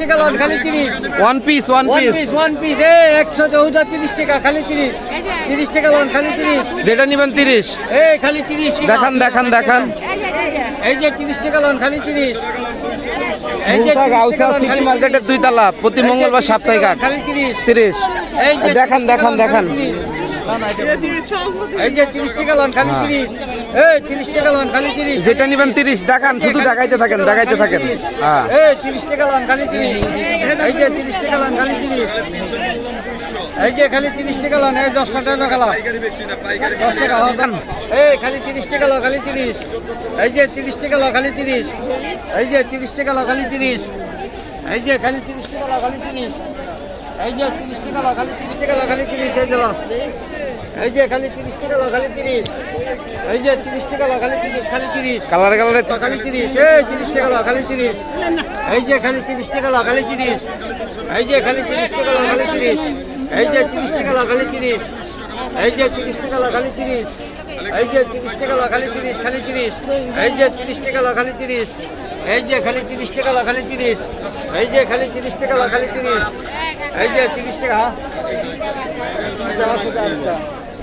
টাকা লন খালি তিরিশ। One piece one piece one piece এ একশো চৌদা তিরিশ টাকা খালি তিরিশ। তিরিশ টাকা লন খালি তিরিশ। যেটা নেবেন তিরিশ। এই খালি তিরিশ দেখান দেখান দেখান। এই যে তিরিশ টাকা লন খালি তিরিশ। মার্কেটের দুই তালা প্রতি মঙ্গলবার তিরিশ দেখান দেখান হ্যাঁ। যেটা নিবেন তিরিশ দেখান শুধু দেখাইতে থাকেন দেখাইতে থাকেন। হ্যাঁ। তিরিশ টাকা লান খালি তিরিশ। টাকা লান খালি তিরিশ। এই যে খালি তিরিশ টাকা লন এই দশ টাকা খেলা দশ টাকা হন এই খালি তিরিশ টাকা লো খালি তিরিশ এই যে তিরিশ টাকা লো খালি তিরিশ এই যে তিরিশ টাকা লো খালি তিরিশ এই যে খালি তিরিশ টাকা লো খালি তিরিশ এই যে তিরিশ টাকা লো খালি তিরিশ টাকা লো খালি তিরিশ এই যে এই যে খালি তিরিশ টাকা লো খালি তিরিশ এই যে তিরিশ টাকা লো খালি তিরিশ খালি তিরিশ কালারে কালারে খালি তিরিশ এই তিরিশ টাকা লো খালি তিরিশ এই যে খালি তিরিশ টাকা লো খালি তিরিশ এই যে খালি তিরিশ টাকা লো খালি তিরিশ এই যে তিরিশ টাকা লাগালি তিরিশ। এই যে তিরিশ টাকা লাগালি তিরিশ। এই যে তিরিশ টাকা লাগালি তিরিশ, খালি তিরিশ। এই যে তিরিশ টাকা লাগালি তিরিশ। এই যে খালি তিরিশ টাকা লাগালি তিরিশ। এই যে খালি তিরিশ টাকা লাগালি তিরিশ। এই যে তিরিশ টাকা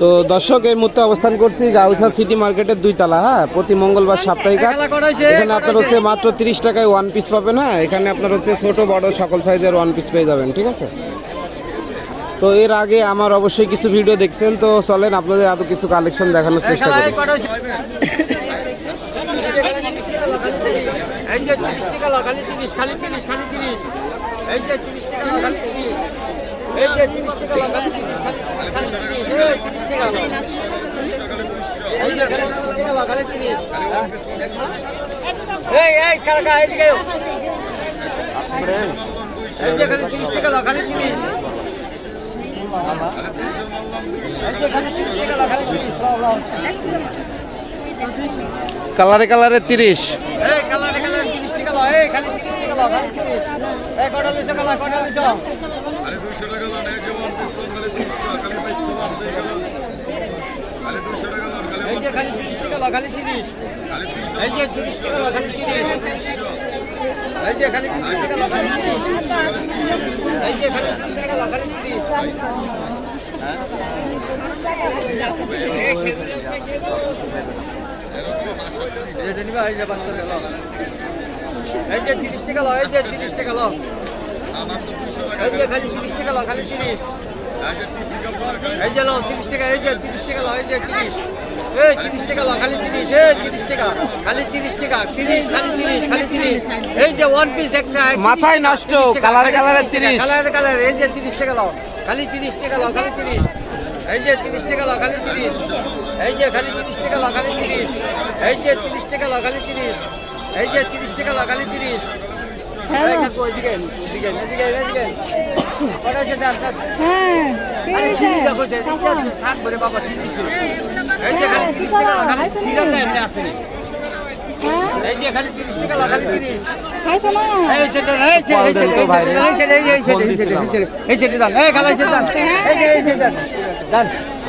তো দর্শক এই মুহূর্তে অবস্থান করছি গাউসা সিটি মার্কেটের দুই তালা হ্যাঁ? প্রতি মঙ্গলবার সাপ্তাহিক এখানে আপনার হচ্ছে মাত্র তিরিশ টাকায় ওয়ান পিস পাবেন হ্যাঁ? এখানে আপনার হচ্ছে ছোট বড় সকল সাইজের ওয়ান পিস পেয়ে যাবেন ঠিক আছে? তো এর আগে আমার অবশ্যই কিছু ভিডিও দেখছেন তো চলেন আপনাদের আরও কিছু কালেকশন দেখানোর চেষ্টা করি। এই যে তিরিশ টাকা খালি তিরিশ খালি তিরিশ খালি তিরিশ। এই যে তিরিশ টাকা তিরিশ। কালারে কালারে তিরিশ। কালারে কালারে তিরিশ টাকা খালি তিরিশ টাকা খালি তিরিশ। টাকা দুইশো টাকা লোন এক যেমন ডিসকাউন্ট খালি দুইশো খালি পাইছো খালি দুইশো এই যে খালি তিরিশ টাকা খালি তিরিশ। এই যে খালি তিরিশ এই যে খালি তিরিশ টাকা এই যে খালি তিরিশ টাকা খালি তিরিশ। এই যে তিরিশ টাকা লো এই যে তিরিশ টাকা লো এই যে তিরিশ টাকা লো তিরিশ এই যে তিরিশ টাকা এই যে তিরিশ টাকা লো এই যে তিরিশ এই তিরিশ টাকা লো খালি তিরিশ এই তিরিশ টাকা খালি তিরিশ টাকা তিরিশ খালি তিরিশ খালি তিরিশ এই যে ওয়ান পিস একটা এই 30 মাথায় নষ্ট, 30 টাকা, কালারে কালারে 30 টাকা, 30 কালারে কালারে এই যে তিরিশ টাকা লো খালি তিরিশ টাকা লো খালি তিরিশ এই যে তিরিশ টাকা লো খালি তিরিশ এই যে খালি তিরিশ টাকা লো খালি তিরিশ এই যে তিরিশ টাকা লো খালি তিরিশ এই যে তিরিশ টাকা লো খালি তিরিশ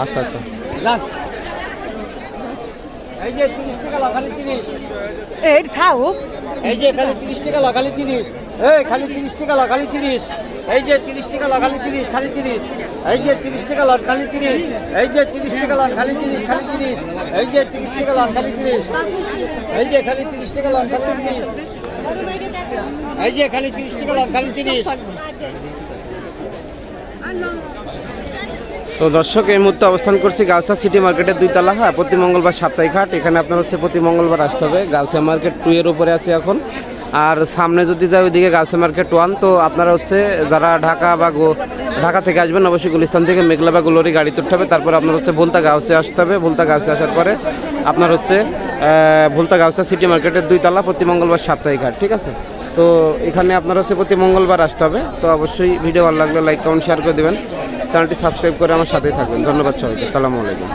আচ্ছা আচ্ছা। এই যে 30 টাকা লাগালি 30 এই খাও। এই যে খালি 30 টাকা লাগালি 30 এই খালি 30 টাকা লাগালি 30 এই যে 30 টাকা লাগালি 30 খালি 30 এই যে 30 টাকা লাট খালি 30 এই যে 30 টাকা লাট খালি 30 খালি 30 এই যে 30 টাকা লাট খালি 30 এই যে খালি 30 টাকা লাট খালি 30 এই যে খালি 30 টাকা লাট খালি তিরিশ আর না। তো দর্শক, এই মুহূর্তে অবস্থান করছি গাউসা সিটি মার্কেটের দুই তালা হ্যাঁ প্রতি মঙ্গলবার সাপ্তাহিক হাট। এখানে আপনার হচ্ছে প্রতি মঙ্গলবার আসতে হবে। গাউসা মার্কেট টু এর উপরে আছে এখন। আর সামনে যদি যায় ওইদিকে গাউসা মার্কেট ওয়ান তো আপনারা হচ্ছে যারা ঢাকা বা ঢাকা থেকে আসবেন, অবশ্যই গুলিস্তান থেকে মেঘলা বা গুলোরি গাড়ি তুলতে হবে। তারপর আপনার হচ্ছে ভুলতা গাউসে আসতে হবে। ভুলতা গাউসে আসার পরে আপনার হচ্ছে ভুলতা গাউসা সিটি মার্কেটের দুই তালা প্রতি মঙ্গলবার সাপ্তাহিক হাট, ঠিক আছে? তো এখানে আপনার হচ্ছে প্রতি মঙ্গলবার আসতে হবে। তো অবশ্যই ভিডিও ভালো লাগলে লাইক কমেন্ট শেয়ার করে দেবেন। চ্যানেলটি সাবস্ক্রাইব করে আমার সাথেই থাকবেন। ধন্যবাদ সবাইকে। সালামু আলাইকুম।